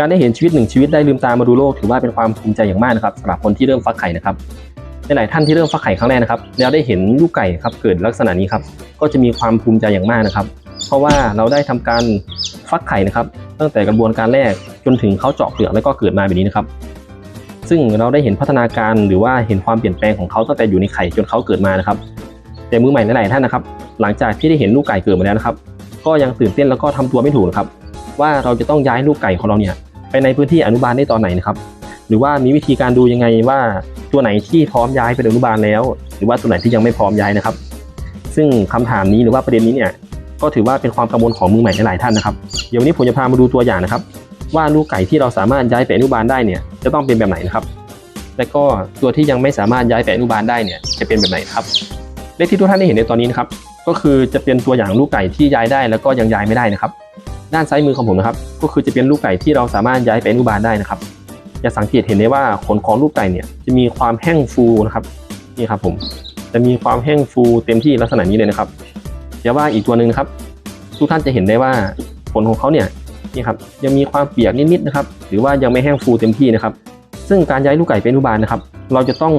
การได้เห็นชีวิตหนึ่งชีวิตได้ลืมตามาดูโลกถือว่าเป็นความภูมิใจอย่างมากนะครับสำหรับคนที่เริ่มฟักไข่นะครับในหลายท่านที่เริ่มฟักไข่ครั้งแรกนะครับแล้วได้เห็นลูกไก่ครับเกิดลักษณะนี้ครับก็จะมีความภูมิใจอย่างมากนะครับ เพราะว่าเราได้ทำการฟักไข่นะครับ ตั้งแต่กระบวนการแรกจนถึงเขาเจาะเปลือกแล้วก็เกิดมาแบบนี้นะครับ ซึ่งเราได้เห็นพัฒนาการหรือว่าเห็นความเปลี่ยนแปลงของเขาตั้งแต่อยู่ในไข่จนเขาเกิดมานะครับ แต่มือใหม่หลายท่านนะครับ หลังจากที่ได้เห็นลูกไก่เกิดมาแล้วนะครับ ก็ยังตื่นเต้นแล้วก็ทำตัวไม่ถูกนะครับว่าเราจะต้องย้ายลูกไก่ของเราเนี่ย ไปในพื้นที่อนุบาลได้ตอนไหนนะครับ หรือว่ามีวิธีการดูยังไงว่าตัวไหนที่พร้อมย้ายไปอนุบาลแล้ว หรือว่าตัวไหนที่ยังไม่พร้อมย้ายนะครับ ซึ่งคำถามนี้หรือว่าประเด็นนี้เนี่ยก็ถือว่าเป็นความกังวลของมือใหม่หลายท่านนะครับเดี๋ยววันนี้ผมจะพามาดูตัวอย่างนะครับ ว่าลูกไก่ที่เราสามารถย้ายไปอนุบาลได้เนี่ยจะต้องเป็นแบบไหนนะครับ และก็ตัวที่ยังไม่สามารถย้ายไปอนุบาลได้เนี่ยจะเป็นแบบไหนครับเลขที่ทุกท่านได้เห็นในตอนนี้นะครับก็คือจะเป็นตัวอย่างลูกไก่ที่ย้ายได้แล้วก็ยังย้ายไม่ได้นะครับ ด้านซ้ายมือของผมนะครับ ก็คือจะเป็นลูกไก่ที่เราสามารถย้ายไปอนุบาลได้นะครับ จะสังเกตเห็นได้ว่าขนของลูกไก่เนี่ยจะมีความแห้งฟูนะครับนี่ครับผมจะมีความแห้งฟูเต็มที่ลักษณะนี้เลยนะครับเดี๋ยวว่าอีกตัวหนึ่งนะครับ ทุกท่านจะเห็นได้ว่าขนของเขาเนี่ยนี่ครับยังมีความเปียกนิดๆนะครับ หรือว่ายังไม่แห้งฟูเต็มที่นะครับ ซึ่งการย้ายลูกไก่เป็นอนุบาลนะครับ เราจะต้อง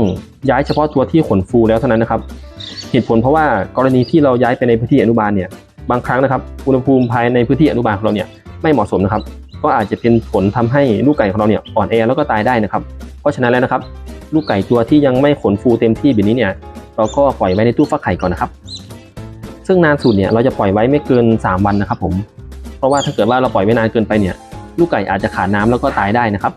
ย้ายเฉพาะตัวที่ขนฟูแล้วเท่านั้นนะครับ เหตุผลเพราะว่ากรณีที่เราย้ายไปในพื้นที่อนุบาลเนี่ย บางครั้งนะครับอุณหภูมิภายในพื้นที่อนุบาลของเราเนี่ยไม่เหมาะสมนะครับ ก็อาจจะเป็นผลทำให้ลูกไก่ของเราเนี่ยอ่อนแอแล้วก็ตายได้นะครับ เพราะฉะนั้นแล้วนะครับ ลูกไก่ตัวที่ยังไม่ขนฟูเต็มที่แบบนี้เนี่ยเราก็ปล่อยไว้ในตู้ฟักไข่ก่อนนะครับ ซึ่งนานสุดเนี่ยเราจะปล่อยไว้ไม่เกิน 3 วันนะครับ ผม เพราะว่าถ้าเกิดว่าเราปล่อยไว้นานเกินไปเนี่ย ลูกไก่อาจจะขาดน้ำแล้วก็ตายได้นะครับ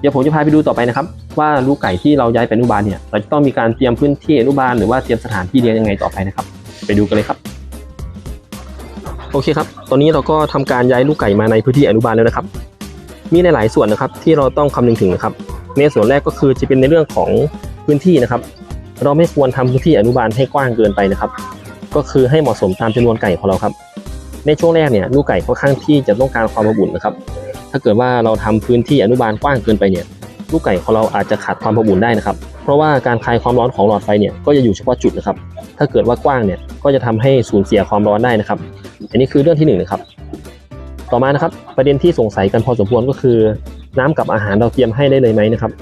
เดี๋ยวผมจะพาไปดูต่อไปนะครับ ว่าลูกไก่ที่เราย้ายไปอนุบาลเนี่ยเราจะต้องมีการเตรียมพื้นที่อนุบาลหรือว่าเตรียมสถานที่เลี้ยงยังไงต่อไปนะครับ ไปดูกันเลยครับ โอเคครับ ตอนนี้เราก็ทำการย้ายลูกไก่มาในพื้นที่อนุบาลแล้วนะครับ มีหลายส่วนนะครับที่เราต้องคำนึงถึงนะครับ ในส่วนแรกก็คือจะเป็นในเรื่องของพื้นที่นะครับ เราไม่ควรทำพื้นที่อนุบาลให้กว้างเกินไปนะครับ ก็คือให้เหมาะสมตามจำนวนไก่ของเราครับ ในช่วงแรกเนี่ยลูกไก่ค่อนข้างที่จะต้องการความอบอุ่นนะครับ ถ้าเกิดว่าเราทำพื้นที่อนุบาลกว้างเกินไปเนี่ย ลูกไก่ของเราอาจจะขาดความอบอุ่นได้นะครับ เพราะว่าการคลายความร้อนของหลอดไฟเนี่ยก็จะอยู่เฉพาะจุดนะครับ ถ้าเกิดว่ากว้างเนี่ยก็จะทำให้สูญเสียความร้อนได้นะครับ อันนี้คือเรื่องที่หนึ่งนะครับ ต่อมานะครับประเด็นที่สงสัยกันพอสมควรก็คือ น้ำกับอาหารเราเตรียมให้ได้เลยไหมนะครับ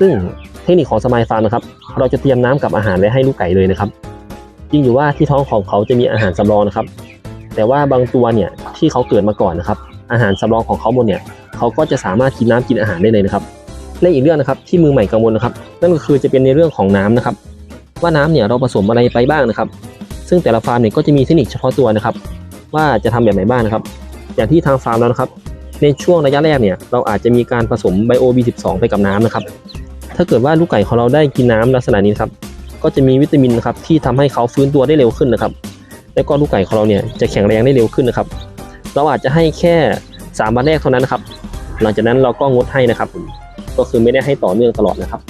ซึ่งเทคนิคของสมายฟาร์มนะครับ เราจะเตรียมน้ำกับอาหารไว้ให้ลูกไก่เลยนะครับจริงอยู่ว่าที่ท้องของเขาจะมีอาหารสำรองนะครับ แต่ว่าบางตัวเนี่ยที่เขาเกิดมาก่อนนะครับ อาหารสำรองของเขาหมดเนี่ยเขาก็จะสามารถกินน้ำกินอาหารได้เลยนะครับ และอีกเรื่องนะครับที่มือใหม่กังวลนะครับ นั่นก็คือจะเป็นในเรื่องของน้ำนะครับ ว่าน้ำเนี่ยเราผสมอะไรไปบ้างนะครับ ซึ่งแต่ละฟาร์มเนี่ยก็จะมีเทคนิคเฉพาะตัวนะครับ ว่าจะทำแบบไหนบ้างนะครับ อย่างที่ทางฟาร์มแล้วนะครับ ในช่วงระยะแรกเนี่ยเราอาจจะมีการผสมไบโอ B12 ไปกับน้ำนะครับ ถ้าเกิดว่าลูกไก่ของเราได้กินน้ำลักษณะนี้นครับก็จะมีวิตามินนะครับที่ทำให้เขาฟื้นตัวได้เร็วขึ้นนะครับ แล้วก็ลูกไก่ของเราเนี่ยจะแข็งแรงได้เร็วขึ้นนะครับ เราอาจจะให้แค่3วันแรกเท่านั้นนะครับ หลังจากนั้นเราก็งดให้นะครับ ก็คือไม่ได้ให้ต่อเนื่องตลอดนะครับ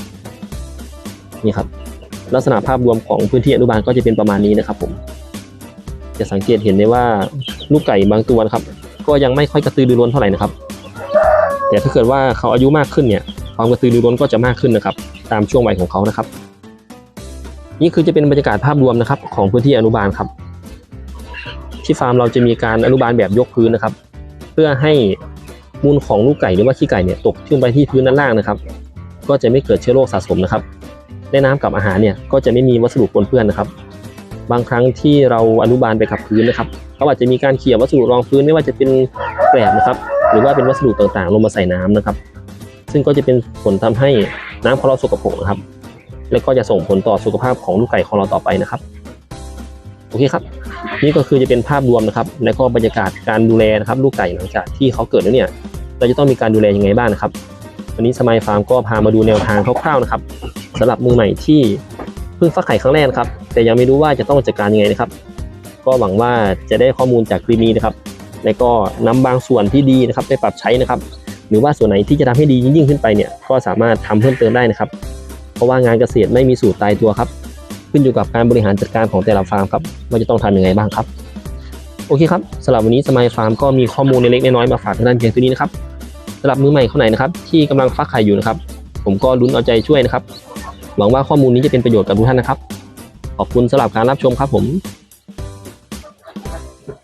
นี่ครับ ลักษณะภาพรวมของพื้นที่อนุบาลก็จะเป็นประมาณนี้นะครับ ผม จะสังเกตเห็นได้ว่าลูกไก่บางตัวนะครับ ก็ยังไม่ค่อยกระตือรือร้นเท่าไหร่นะครับ แต่ถ้าเกิดว่าเขาอายุมากขึ้นเนี่ย ความกระตือรือร้นก็จะมากขึ้นนะครับ ตามช่วงวัยของเขานะครับ นี่คือจะเป็นบรรยากาศภาพรวมนะครับ ของพื้นที่อนุบาลครับ ที่ฟาร์มเราจะมีการอนุบาลแบบยกพื้นนะครับ เพื่อให้ มูลของลูกไก่หรือว่าขี้ไก่เนี่ยตกขึ้นไปที่พื้นด้านล่างนะครับ ก็จะไม่เกิดเชื้อโรคสะสมนะครับในน้ำกับอาหารเนี่ยก็จะไม่มีวัสดุปนเปื้อนนะครับ บางครั้งที่เราอนุบาลไปกับพื้นนะครับเขาอาจจะมีการเขี่ยวัสดุรองพื้นไม่ว่าจะเป็นแกลบนะครับ หรือว่าเป็นวัสดุต่างๆ ลงมาใส่น้ำนะครับ ซึ่งก็จะเป็นผลทำให้น้ำของเราสกปรกนะครับ และก็จะส่งผลต่อสุขภาพของลูกไก่ของเราต่อไปนะครับ โอเคครับนี่ก็คือจะเป็นภาพรวมนะครับและก็บรรยากาศการดูแลนะครับลูกไก่หลังจากที่เขาเกิดแล้วเนี่ยเราจะต้องมีการดูแลยังไงบ้างนะครับวันนี้สมัยฟาร์มก็พามาดูแนวทางคร่าวๆนะครับสำหรับมือใหม่ที่เพิ่งฟักไข่ครั้งแรกนะครับ แต่ยังไม่รู้ว่าจะต้องจัดการยังไงนะครับ ก็หวังว่าจะได้ข้อมูลจากคลิปนี้นะครับและก็นำบางส่วนที่ดีนะครับไปปรับใช้นะครับ หรือว่าส่วนไหนที่จะทำให้ดียิ่งขึ้นไปเนี่ยก็สามารถทำเพิ่มเติมได้นะครับ เพราะว่างานเกษตรไม่มีสูตรตายตัวครับ ขึ้นอยู่กับการบริหารจัดการของแต่ละฟาร์มครับว่าจะต้องทำยังไงบ้างครับโอเคครับสำหรับวันนี้สมัยฟาร์มก็มีข้อมูลเล็กๆน้อยๆมาฝากท่านเพียงเท่านี้นะครับสำหรับมือใหม่คนไหนนะครับที่กำลังฟักไข่อยู่นะครับ ผมก็ลุ้นเอาใจช่วยนะครับ หวังว่าข้อมูลนี้จะเป็นประโยชน์กับทุกท่านนะครับ ขอบคุณสำหรับการรับชมครับผม